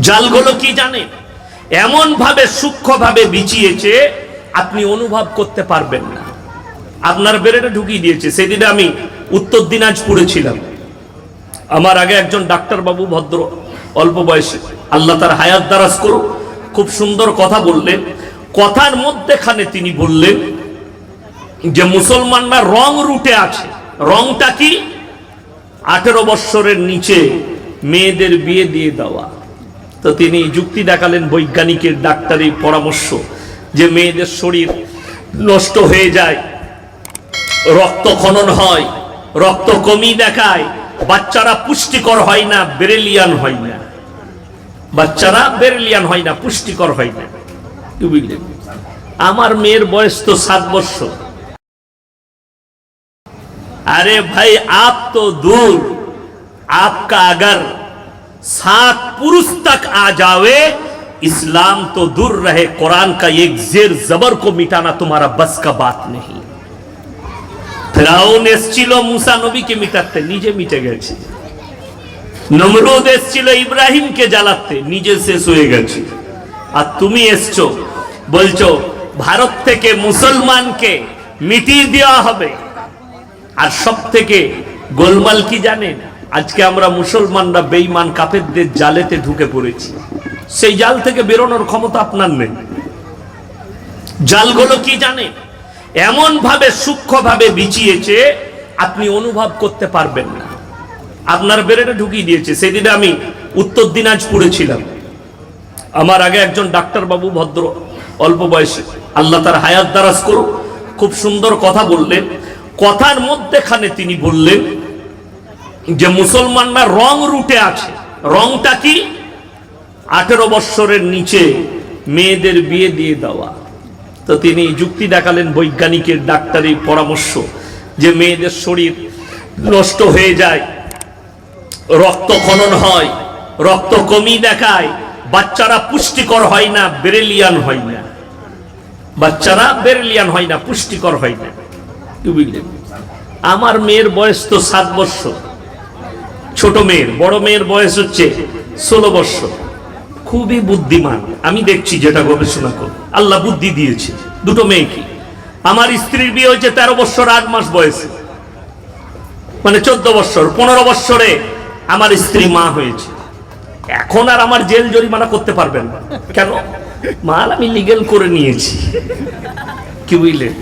জালগুলো কি জানেন? এমন ভাবে সূক্ষ্মভাবে বিছিয়েছে, আপনি অনুভব করতে পারবেন না। আপনার বেড়েটা ঢুকিয়ে দিয়েছে। সেদিনে আমি উত্তর দিনাজপুরে ছিলাম। আমার আগে একজন ডাক্তার বাবু ভদ্র, অল্প বয়সে। আল্লাহ তার হায়াত দারাজ করুক। খুব সুন্দর কথা বললেন। কথার মধ্যেখানে তিনি বললেন যে, মুসলমানরা রং রুটে আছে। রংটা কি? আঠেরো বৎসরের নিচে মেয়েদের বিয়ে দিয়ে দেওয়া। তো তিনি যুক্তি দেখালেন বৈজ্ঞানিকের ডাক্তারি পরামর্শ যে মেয়েদের শরীর নষ্ট হয়ে যায় রক্ত খনন হয় রক্ত কমি দেখায় বাচ্চারা পুষ্টিকর হয় না বেরেলিয়ান হয় না বাচ্চারা বেরেলিয়ান হয় না পুষ্টিকর হয় না কি বুঝলেন আমার মেয়ের বয়স তো সাত বছর अरे भाई आप तो दूर आपका अगर सात पुरुष तक आ जावे इस्लाम तो दूर रहे कुरान का एक जेर जबर को मिटाना तुम्हारा बस का बात नहीं ফেরাউন এসছিল মুসা নবীকে মিটাতে নিজে মিটে গেছে নমরুদ এসছিল ইব্রাহিমকে জ্বালাতে নিজে শেষ হয়ে গেছে আর তুমি এসছো বলছো ভারত থেকে মুসলমানকে মিটিয়ে দেওয়া হবে আর সব থেকে গোলমাল কি জানেন আজকে আমরা মুসলমানরা বেঈমান কাফেরদের জালেতে ঢুকে পড়েছি। সেই জাল থেকে বেরোনোর ক্ষমতা আপনার নেই। জালগুলো কি জানে এমন ভাবে সূক্ষ্মভাবে বিছিয়েছে, আপনি অনুভব করতে পারবেন না। আপনার বেড়েটা ঢুকিয়ে দিয়েছে। সেদিনে আমি উত্তর দিনাজপুরে ছিলাম। আমার আগে একজন ডাক্তার বাবু ভদ্র, অল্প বয়সে। আল্লাহ তার হায়াত দারাজ করুক। খুব সুন্দর কথা বললেন। কথার মধ্যেখানে তিনি বললেন যে মুসলমানরা রং রুটে আছে, রংটা কি? আঠেরো বৎসরের নিচে মেয়েদের বিয়ে দিয়ে দেওয়া। তো তিনি যুক্তি দেখালেন বৈজ্ঞানিকের ডাক্তারি পরামর্শ যে মেয়েদের শরীর নষ্ট হয়ে যায়, রক্ত খনন হয়, রক্ত কমি দেখায়, বাচ্চারা পুষ্টিকর হয় না, বেরেলিয়ান হয় না। বাচ্চারা বেরেলিয়ান হয় না, পুষ্টিকর হয় না। আমার মেয়ের বয়স তো সাত বছর ছোট মেয়ের, বড় মেয়ের বয়স হচ্ছে ষোলো বছর খুবই বুদ্ধিমান। আমি দেখছি যেটা গবেষণা করি আল্লাহ বুদ্ধি দিয়েছে। দুটো মেয়েকে আমার স্ত্রীর বিয়ে হয়েছে তেরো বছর আট মাস বয়সে। মানে চোদ্দ বছর পনেরো বছরে আমার স্ত্রী মা হয়েছে। এখন আর আমার জেল জরিমানা করতে পারবেন না। কেন? মাল আমি লিগেল করে নিয়েছি। কি বুঝলেন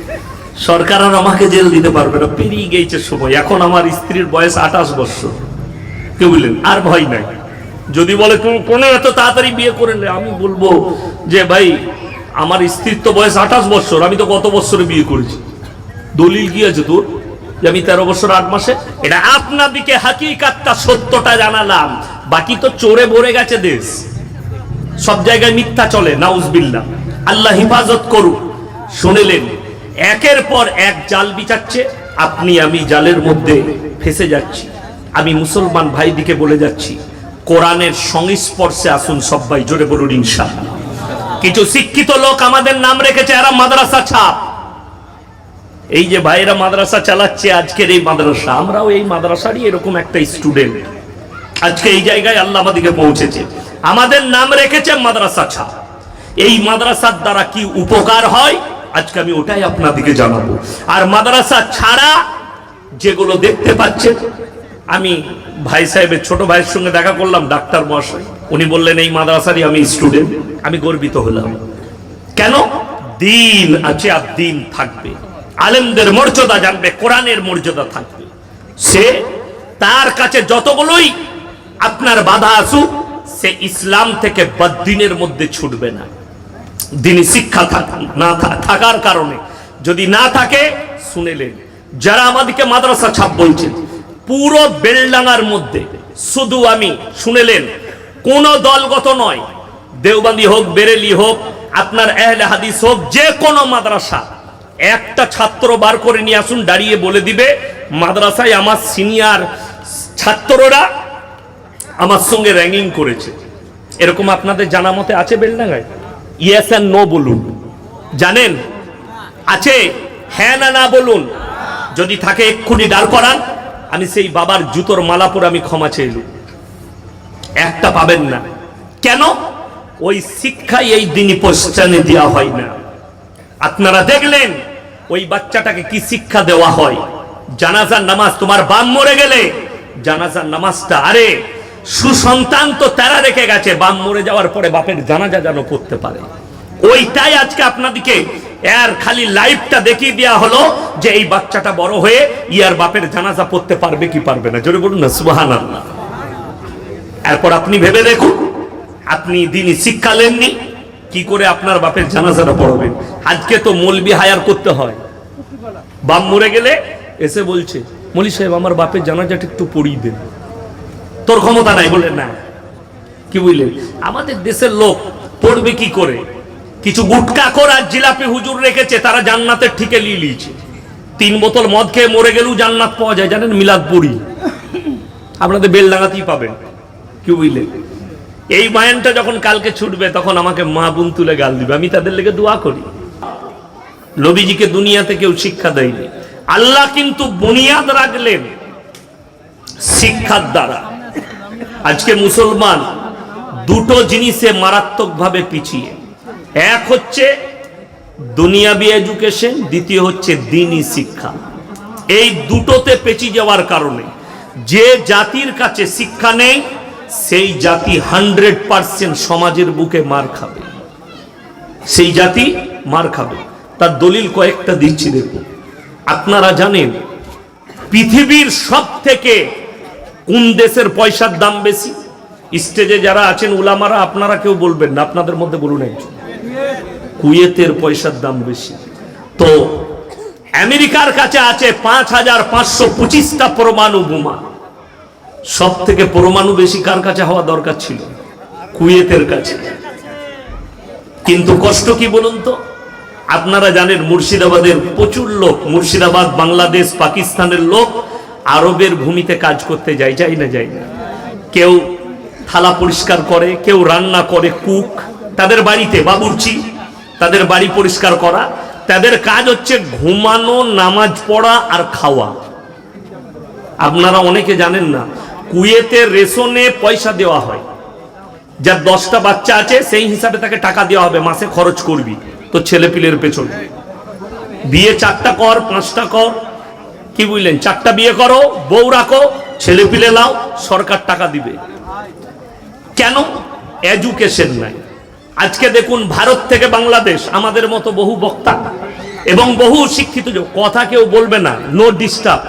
সরকার আর আমাকে জেল দিতে পারবে না। পেরিয়ে গেছে সময়। এখন আমার স্ত্রীর বয়স আঠাশ বছর কি বললেন, আর ভয় নাই। যদি বলে, তুমি কোনো এত তাড়াতাড়ি বিয়ে করে নে আমি বলব যে, ভাই, আমার স্ত্রীর তো বয়স আঠাশ বছর, আমি তো কত বছরে বিয়ে করেছি। দলিল কি আছে তোর? যে আমি তেরো বছর আট মাসে? এটা আপনাদিকে হাকিকাতটা সত্যটা জানালাম। বাকি তো চোরে ভরে গেছে দেশ। সব জায়গায় মিথ্যা চলে নাউজবিল্লা আল্লাহ হিফাজত করুক। শুনেলেন, একের পর এক জাল বিচাচ্ছে, আপনি আমি জালের মধ্যে ফেসে যাচ্ছি। আমি মুসলমান ভাইদিকে বলে যাচ্ছি, কোরআনের সংস্পর্শে আসুন সবাই জোরে বলুন ইনশাআল্লাহ। কিছু শিক্ষিত লোক আমাদের নাম রেখেছে, এরা মাদ্রাসা ছাপ এই যে ভাইরা মাদ্রাসা চালাচ্ছে আজকের এই মাদ্রাসা, আমরাও এই মাদ্রাসারই এরকম একটা স্টুডেন্ট। আজকে এই জায়গায় আল্লাহ আমাদেরকে পৌঁছেছে। আমাদের নাম রেখেছে মাদ্রাসা ছাপ এই মাদ্রাসার দ্বারা কি উপকার হয়? আজকে আমি ওটাই আপনাদেরকে জানাব। আর মাদ্রাসা ছাড়া যেগুলো দেখতে পাচ্ছেন আমি ভাই সাহেবের ছোট ভাইয়ের সঙ্গে দেখা করলাম, ডাক্তার মহাশয়। উনি বললেন, এই মাদ্রাসারই আমি স্টুডেন্ট আমি গর্বিত হলাম। কেন? দিন আছে আর দিন থাকবে। আলেমদের মর্যাদা জানবে, কোরআনের মর্যাদা থাকবে। সে তার কাছে যতগুলোই আপনার বাধা আসুক, সে ইসলাম থেকে বদ্দিনের মধ্যে ছুটবে না। দিনই শিক্ষা না থাকার কারণে। যদি না থাকে শুনেলেন যারা আমাদেরকে মাদ্রাসা ছাপ বলছেন পুরো বেলডাঙ্গার মধ্যে। শুধু আমি, শুনেলেন, কোন দলগত নয়। দেওবান্দি হোক, বেরেলি হোক, আপনার এহলে হাদিস হোক, যে কোনো মাদ্রাসা। একটা ছাত্র বার করে নিয়ে আসুন, দাঁড়িয়ে বলে দিবে, মাদ্রাসায় আমার সিনিয়র ছাত্ররা আমার সঙ্গে র্যাঙ্কিং করেছে। এরকম আপনাদের জানা মতে আছে বেলডাঙ্গায়? ইয়েস অ্যান্ড নো বলুন। জানেন? আছে? হ্যাঁ না না বলুন। যদি থাকে, এক্ষুনি দাঁড় করান। আমি সেই বাবার জুতোর মালা পরে আমি ক্ষমা চেয়ে একটা পাবেন না। কেন? ওই শিক্ষাই এই দিনই পশ্চানে দেওয়া হয় না। আপনারা দেখলেন, ওই বাচ্চাটাকে কি শিক্ষা দেওয়া হয়? জানাজার নামাজ তোমার বাম মরে গেলে, জানাজার নামাজটা আরে সুসন্তান তো তারা রেখে গেছে বাম মরে যাওয়ার পরে বাপের জানাজা যেন পড়তে পারে। ওইটাই আজকে আপনাদেরকে এর খালি লাইফটা দেখিয়ে দেওয়া হলো যে এই বাচ্চাটা বড় হয়ে ইয়ার বাপের জানাজা পড়তে পারবে কি পারবে না। জোরে বলুন না সুবাহান এরপর আপনি ভেবে দেখুন, আপনি দিনই শিক্ষা নেননি, কি করে আপনার বাপের জানাজাটা পড়বেন? আজকে তো মলবি হায়ার করতে হয়। বাপ মরে গেলে এসে বলছে, মলি সাহেব, আমার বাপের জানাজাটা একটু পড়িয়ে দেন। তোর ক্ষমতা নাই বলে না। কি বুঝলেন? আমাদের দেশের লোক পড়বে কি করে? কিছু গুটকা কর আর জিলাপি হুজুর রেখেছে, তারা জান্নাতের ঠিকে নিয়ে লিয়েছে তিন বোতল মদ খেয়ে মরে গেলেও জান্নাত পাওয়া যায়, জানেন মিলাদপুরি? আপনাদের বেল লাগাতেই পাবেন, কি বুঝলেন? এই মায়ানটা যখন কালকে ছুটবে, তখন আমাকে মা বোন তুলে গাল দিবে, আমি তাদের লেগে দোয়া করি। নবীজিকে দুনিয়াতে কেউ শিক্ষা দেয়নি। আল্লাহ কিন্তু বুনিয়াদ রাখলেন শিক্ষার দ্বারা। আজকে মুসলমান দুটো জিনিসে মারাত্মকভাবে পিছিয়ে। এক হচ্ছে দুনিয়াবি এডুকেশন, দ্বিতীয় হচ্ছে দিনই শিক্ষা। এই দুটোতে পেঁচি যাওয়ার কারণে যে জাতির কাছে শিক্ষা নেই, সেই জাতি হান্ড্রেড পার্সেন্ট সমাজের বুকে মার খাবে। সেই জাতি মার খাবে। তার দলিল কয়েকটা দিচ্ছি, দেখুন। আপনারা জানেন, পৃথিবীর সব থেকে কোন দেশের পয়সার দাম বেশি? স্টেজে যারা আছেন, উলামারা, আপনারা কেউ বলবেন না, আপনাদের মধ্যে বলুন একজন। কুয়েতের পয়সার দাম বেশি। তো আমেরিকার কাছে আছে পাঁচ হাজার পাঁচশো পঁচিশটা পরমাণু বোমা। সব থেকে পরমাণু বেশি কার কাছে হওয়া দরকার ছিল? কুয়েতের কাছে। কিন্তু কষ্ট কি বলুন তো? আপনারা জানেন মুর্শিদাবাদের প্রচুর লোক, মুর্শিদাবাদ, বাংলাদেশ, পাকিস্তানের লোক আরবের ভূমিতে কাজ করতে যায় যাই না যাই না। কেউ থালা পরিষ্কার করে, কেউ রান্না করে, কুক। তাদের বাড়িতে বাবুর্চি। তাদের বাড়ি পরিষ্কার করা, তাদের কাজ হচ্ছে ঘুমানো, নামাজ পড়া আর খাওয়া। আপনারা অনেকে জানেন না, কুয়েতে রেশনে পয়সা দেওয়া হয়। যার দশটা বাচ্চা আছে, সেই হিসাবে তাকে টাকা দেওয়া হবে, মাসে খরচ করবি তো ছেলে পিলের পেছনে। বিয়ে চারটা কর, পাঁচটা কর, কি বুঝলেন? চারটা বিয়ে করো, বউ রাখো ছেলে পিলে লাও, সরকার টাকা দিবে। কেন? এডুকেশন নাই। আজকে দেখুন ভারত থেকে বাংলাদেশ আমাদের মতো বহু বক্তা এবং বহু শিক্ষিত কথা কেউ বলবে না নো ডিস্টার্ব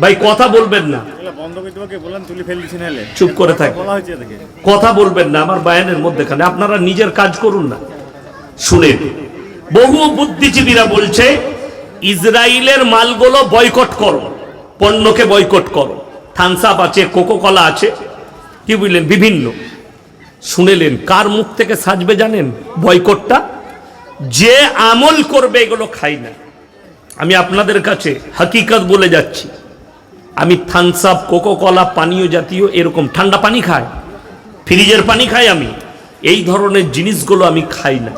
ভাই কথা বলবেন না। চুপ করে থাক। কথা বলবেন না আমার বায়ানের মধ্যেখানে। আপনারা নিজের কাজ করুন না। শুনেন বহু বুদ্ধিজীবীরা বলছে ইসরায়েলের মালগুলো বয়কট করো পণ্যকে বয়কট করো। থামস আপ আছে কোকো কলা আছে কি বুঝলেন? বিভিন্ন। শুনেলেন, কার মুখ থেকে সাজবে জানেন? বয়কটটা? যে আমল করবে এগুলো খাই না। আমি আপনাদের কাছে হাকিকত বলে যাচ্ছি। আমি থামস আপ, কোকোকলা, পানীয় জাতীয় এরকম ঠান্ডা পানি খাই। ফ্রিজের পানি খাই আমি। এই ধরনের জিনিসগুলো আমি খাই না।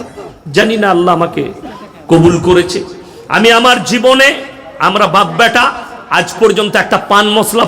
জানি না আল্লাহ আমাকে কবুল করেছে। আমি আমার জীবনে, আমরা বাপ বেটা আজ পর্যন্ত একটা পান মশলা